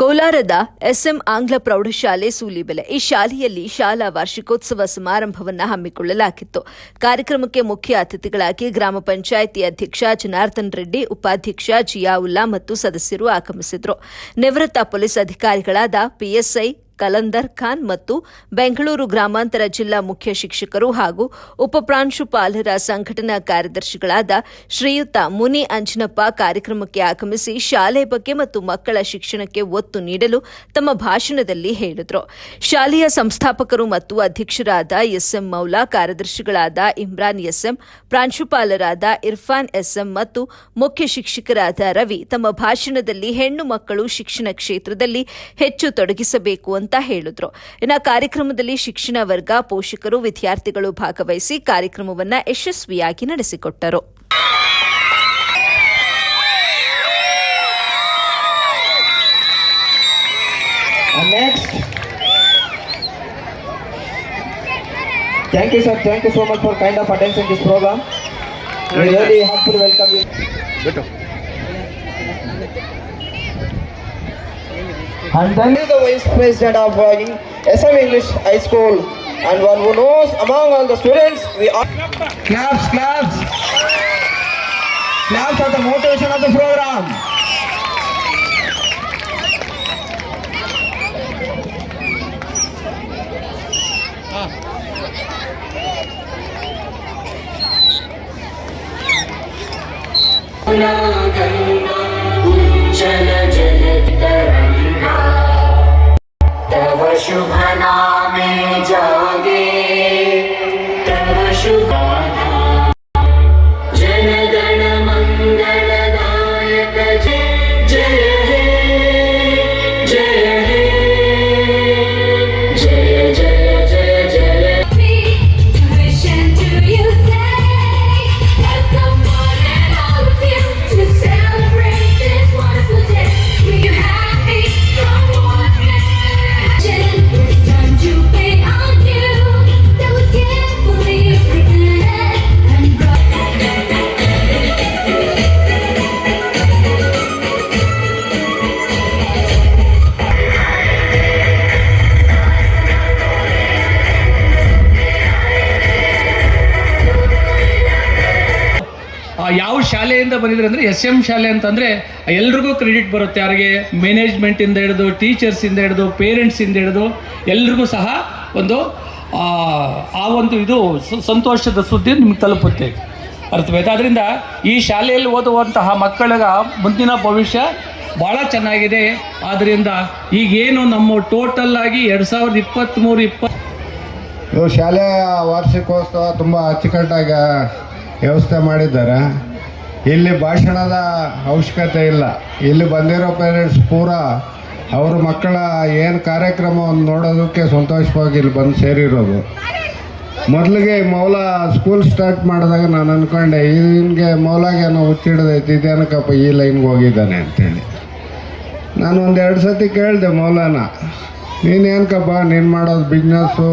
ಕೋಲಾರದ ಎಸ್ಎಂ ಆಂಗ್ಲ ಪ್ರೌಢಶಾಲೆ ಸೂಲಿಬೆಲೆ. ಈ ಶಾಲೆಯಲ್ಲಿ ಶಾಲಾ ವಾರ್ಷಿಕೋತ್ಸವ ಸಮಾರಂಭವನ್ನು ಹಮ್ಮಿಕೊಳ್ಳಲಾಗಿತ್ತು. ಕಾರ್ಯಕ್ರಮಕ್ಕೆ ಮುಖ್ಯ ಅತಿಥಿಗಳಾಗಿ ಗ್ರಾಮ ಪಂಚಾಯಿತಿ ಅಧ್ಯಕ್ಷ ಜನಾರ್ದನ್ ರೆಡ್ಡಿ, ಉಪಾಧ್ಯಕ್ಷ ಜಿಯಾವುಲ್ಲಾ ಮತ್ತು ಸದಸ್ಯರು ಆಗಮಿಸಿದರು. ನಿವೃತ್ತ ಪೊಲೀಸ್ ಅಧಿಕಾರಿಗಳಾದ ಪಿಎಸ್ಐ ಕಲಂದರ್ ಖಾನ್ ಮತ್ತು ಬೆಂಗಳೂರು ಗ್ರಾಮಾಂತರ ಜಿಲ್ಲಾ ಮುಖ್ಯ ಶಿಕ್ಷಕರು ಹಾಗೂ ಉಪಪ್ರಾಂಶುಪಾಲರ ಸಂಘಟನಾ ಕಾರ್ಯದರ್ಶಿಗಳಾದ ಶ್ರೀಯುತ ಮುನಿ ಅಂಜನಪ್ಪ ಕಾರ್ಯಕ್ರಮಕ್ಕೆ ಆಗಮಿಸಿ ಶಾಲೆ ಬಗ್ಗೆ ಮತ್ತು ಮಕ್ಕಳ ಶಿಕ್ಷಣಕ್ಕೆ ಒತ್ತು ನೀಡಲು ತಮ್ಮ ಭಾಷಣದಲ್ಲಿ ಹೇಳಿದರು. ಶಾಲೆಯ ಸಂಸ್ಥಾಪಕರು ಮತ್ತು ಅಧ್ಯಕ್ಷರಾದ ಎಸ್ಎಂ ಮೌಲಾ, ಕಾರ್ಯದರ್ಶಿಗಳಾದ ಇಮ್ರಾನ್ ಎಸ್ಎಂ, ಪ್ರಾಂಶುಪಾಲರಾದ ಇರ್ಫಾನ್ ಎಸ್ಎಂ ಮತ್ತು ಮುಖ್ಯ ಶಿಕ್ಷಕರಾದ ರವಿ ತಮ್ಮ ಭಾಷಣದಲ್ಲಿ ಹೆಣ್ಣು ಮಕ್ಕಳು ಶಿಕ್ಷಣ ಕ್ಷೇತ್ರದಲ್ಲಿ ಹೆಚ್ಚು ತೊಡಗಿಸಬೇಕು ಹೇಳಿದ್ರು ಇನ್ನು ಕಾರ್ಯಕ್ರಮದಲ್ಲಿ ಶಿಕ್ಷಣ ವರ್ಗ ಪೋಷಕರು ವಿದ್ಯಾರ್ಥಿಗಳು ಭಾಗವಹಿಸಿ ಕಾರ್ಯಕ್ರಮವನ್ನ ಯಶಸ್ವಿಯಾಗಿ ನಡೆಸಿಕೊಟ್ಟರು Thank you, sir. Thank you so much for kind of attention this program. We really to welcome you. And then the vice president of uh, SM English High School and one who knows among all the students we are claps claps claps are the motivation of the program. शुभ नामे जागे ಯಾವ ಶಾಲೆಯಿಂದ ಬಂದಿದ್ರೆ ಅಂದರೆ S M ಶಾಲೆ ಅಂತಂದರೆ ಎಲ್ರಿಗೂ credit ಬರುತ್ತೆ. ಯಾರಿಗೆ ಮ್ಯಾನೇಜ್ಮೆಂಟಿಂದ ಹಿಡಿದು ಟೀಚರ್ಸಿಂದ ಹಿಡಿದು ಪೇರೆಂಟ್ಸಿಂದ ಹಿಡಿದು ಎಲ್ರಿಗೂ ಸಹ ಒಂದು ಆ, ಒಂದು ಇದು ಸಂತೋಷದ ಸುದ್ದಿ ನಿಮ್ಗೆ ತಲುಪುತ್ತೆ. ಅರ್ಥವಾಯ್ತು? ಅದರಿಂದ ಈ ಶಾಲೆಯಲ್ಲಿ ಓದುವಂತಹ ಮಕ್ಕಳಿಗ ಮುಂದಿನ ಭವಿಷ್ಯ ಭಾಳ ಚೆನ್ನಾಗಿದೆ. ಆದ್ದರಿಂದ ಈಗೇನು ನಮ್ಮ ಟೋಟಲ್ ಆಗಿ ಎರಡು ಸಾವಿರದ ಇಪ್ಪತ್ತ್ಮೂರು ಇಪ್ಪತ್ತು ಶಾಲೆಯ ವಾರ್ಷಿಕೋತ್ಸವ ತುಂಬ ಅಚ್ಚುಕಟ್ಟಾಗಿ ವ್ಯವಸ್ಥೆ ಮಾಡಿದ್ದಾರೆ. ಇಲ್ಲಿ ಭಾಷಣದ ಅವಶ್ಯಕತೆ ಇಲ್ಲ. ಇಲ್ಲಿ ಬಂದಿರೋ ಪೇರೆಂಟ್ಸ್ ಪೂರ ಅವ್ರ ಮಕ್ಕಳ ಏನು ಕಾರ್ಯಕ್ರಮವನ್ನು ನೋಡೋದಕ್ಕೆ ಸಂತೋಷವಾಗಿ ಇಲ್ಲಿ ಬಂದು ಸೇರಿರೋದು. ಮೊದಲಿಗೆ ಮೌಲ ಸ್ಕೂಲ್ ಸ್ಟಾರ್ಟ್ ಮಾಡಿದಾಗ ನಾನು ಅಂದ್ಕೊಂಡೆ ಹಿಂಗೆ ಮೌಲಾಗೆ ಏನೋ ಹುಚ್ಚಿಡ್ದೈತಿ ಇದೇನಕ್ಕಪ್ಪ ಈ ಲೈನ್ಗೆ ಹೋಗಿದ್ದಾನೆ ಅಂತೇಳಿ. ನಾನು ಒಂದು ಎರಡು ಸತಿ ಕೇಳಿದೆ ಮೌಲಾನ, ನೀನು ಏನಕ್ಕಪ್ಪ, ನೀನು ಮಾಡೋದು ಬಿಸ್ನೆಸ್ಸು